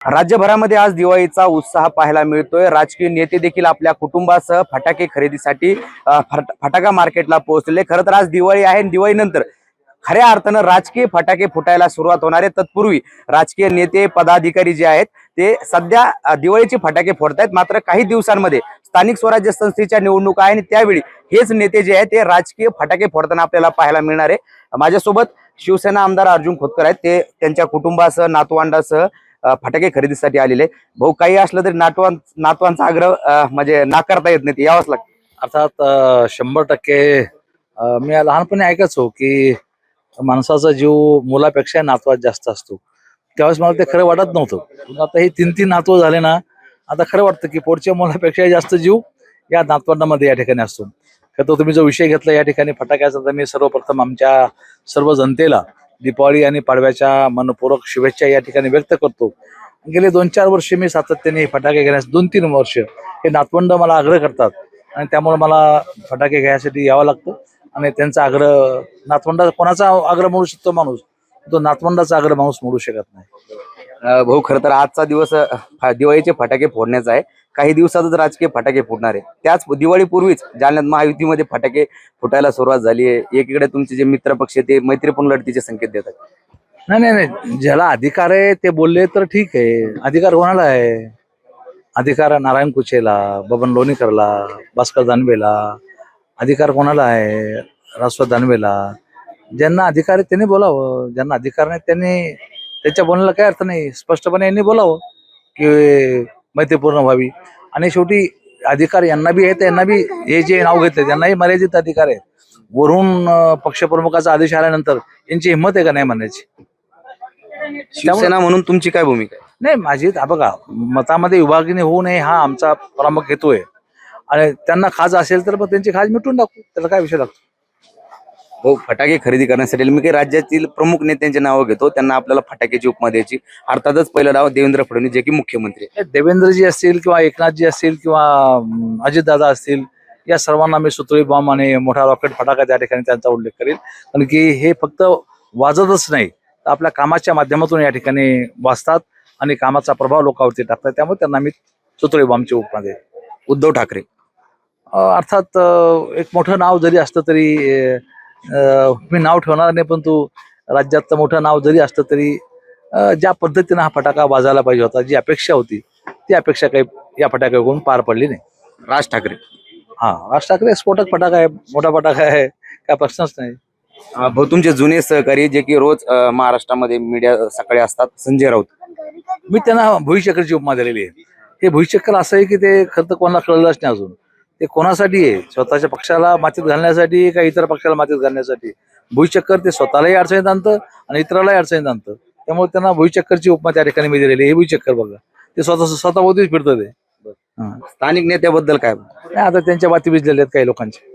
राज्यभरामध्ये आज दिवाळीचा उत्साह पाहायला मिळतोय. राजकीय नेते देखील आपल्या कुटुंबासह फटाके खरेदीसाठी फटाका मार्केटला पोहोचले खरं तर आज दिवाळी आहे दिवाळीनंतर खऱ्या अर्थानं राजकीय फटाके फुटायला सुरुवात होणार आहे. तत्पूर्वी राजकीय नेते पदाधिकारी जे आहेत ते सध्या दिवाळीचे फटाके फोडतायत. मात्र काही दिवसांमध्ये स्थानिक स्वराज्य संस्थेच्या निवडणुका आहे आणि त्यावेळी हेच नेते जे आहेत ते राजकीय फटाके फोडताना आपल्याला पाहायला मिळणार आहे. माझ्यासोबत शिवसेना आमदार अर्जुन खोतकर आहेत. ते त्यांच्या कुटुंबासह नातवंडासह फटाके खरेदीसाठी आलेले. भाऊ काही असलं तरी नातवां नातवांचा आग्रह म्हणजे नाकारता येत नाही ते यावंच लागतं. अर्थात शंभर टक्के मी लहानपणी ऐकायचो की माणसाचा जीव मुलापेक्षा नातवात जास्त असतो. त्यावेळेस मला ते खरं वाटत नव्हतं. आता हे तीन तीन नातव झाले ना आता खरं वाटतं की पुढच्या मुलापेक्षा जास्त जीव या नातवंडामध्ये या ठिकाणी असतो. तर तो तुम्ही जो विषय घेतला या ठिकाणी फटाक्याचा तर मी सर्वप्रथम आमच्या सर्व जनतेला दीपावली आणि पाडव्याच्या मनपूर्वक शुभेच्छा या ठिकाणी व्यक्त करतो. गेले दोन चार वर्ष मी सातत्याने फटाके घेण्यास दोन तीन वर्ष हे नातवंड मला आग्रह करतात आणि त्यामुळे मला फटाके घ्यायसाठी यावं लागतं आणि त्यांचा आग्रह नातवंडा कोणाचा आग्रह म्हणू शकतो माणूस? तो नातवंडाचा आग्रह माणूस म्हणू शकत नाही. भाऊ खरं तर आजचा दिवस दिवाळीचे फटाके फोडण्याचा आहे. काही दिवसातच राजकीय फटाके फुटणार आहे. त्याच दिवाळीपूर्वीच जालन्यात महायुतीमध्ये फटाके फुटायला सुरुवात झाली आहे. एकीकडे तुमचे जे मित्र पक्ष ते मैत्रीपूर्ण लढतीचे संकेत देतात. नाही नाही नाही. ज्याला अधिकार आहे ते बोलले तर ठीक आहे. अधिकार कोणाला आहे? अधिकार नारायण कुचेला बबन लोणीकरला भास्कर दानवेला. अधिकार कोणाला आहे? रास्व दानवेला. ज्यांना अधिकार आहे त्यांनी बोलावं. ज्यांना अधिकार नाही त्यांनी त्याच्या बोलण्याला काय अर्थ नाही. स्पष्टपणे यांनी बोलावं की मैत्रीपूर्ण व्हावी. आणि शेवटी अधिकार यांना बी आहे त्यांना बी हे जे नाव घेतले त्यांनाही मर्यादित अधिकार आहे वरून पक्षप्रमुखाचा आदेश आल्यानंतर यांची हिंमत आहे का नाही म्हणायची? शिवसेना म्हणून तुमची काय भूमिका आहे? नाही माझी हा बघा मतामध्ये विभागणी होऊ नये हा आमचा प्रामुख हेतू आहे आणि त्यांना खाज असेल तर मग त्यांची खाज मिटून टाकू. त्याला काय विषय लागतो? भाऊ फटाके खरेदी करण्यासाठी. मी काही राज्यातील प्रमुख नेत्यांचे नावं घेतो त्यांना आपल्याला फटाक्याची उपमा द्यायची. अर्थातच पहिलं नाव देवेंद्र फडणवीस जे की मुख्यमंत्री. हे देवेंद्रजी असतील किंवा एकनाथजी असतील किंवा अजितदादा असतील या सर्वांना मी सुतळी बॉम्ब आणि मोठा रॉकेट फटाका त्या ठिकाणी त्यांचा उल्लेख करेल कारण की हे फक्त वाजतच नाही तर आपल्या कामाच्या माध्यमातून या ठिकाणी वाचतात आणि कामाचा प्रभाव लोकांवरती टाकतात. त्यामुळे त्यांना मी सुतळी बॉम्बची उपमा देईल उद्धव ठाकरे. अर्थात एक मोठं नाव जरी असलं तरी मी नाव ठेवणार नाही पण तू राज्यात मोठं नाव जरी असलं तरी ज्या पद्धतीनं हा फटाका वाजायला पाहिजे होता जी अपेक्षा होती ती अपेक्षा काही या फटाक्याकडून पार पडली नाही. राज ठाकरे. हा राज ठाकरे स्फोटक फटाका आहे मोठा फटाका आहे काय प्रश्नच नाही. भाऊ तुमचे जुने सहकारी जे की रोज महाराष्ट्रामध्ये मीडिया सकाळी असतात संजय राऊत. मी त्यांना भुईचक्करची उपमा दिलेली आहे. हे भुईचक्कर असं आहे की ते खरं तर कोणाला कळलंच नाही अजून. ते कोणासाठी आहे? स्वतःच्या पक्षाला मातीत घालण्यासाठी का इतर पक्षाला मातीत घालण्यासाठी? भुईचक्कर ते स्वतःलाही अडचणीत आणतं आणि इतरालाही अडचणीत आणतं. त्यामुळे त्यांना भुईचक्करची उपमा त्या ठिकाणी मी दिलेली. हे भुईचक्कर बघा. ते स्वतः स्वतः भोवतीच फिरतं ते. हा. स्थानिक नेत्याबद्दल काय? नाही आता त्यांच्या बाती भिजलेल्या आहेत काही लोकांचे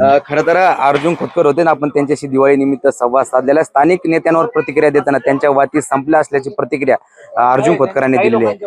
अ, खरं तर अर्जुन खोतकर होते ना आपण त्यांच्याशी दिवाळी निमित्त संवाद साधलेला. स्थानिक नेत्यांवर प्रतिक्रिया देताना त्यांच्या वाती संपल्या असल्याची प्रतिक्रिया अर्जुन खोतकरांनी दिलेली आहे.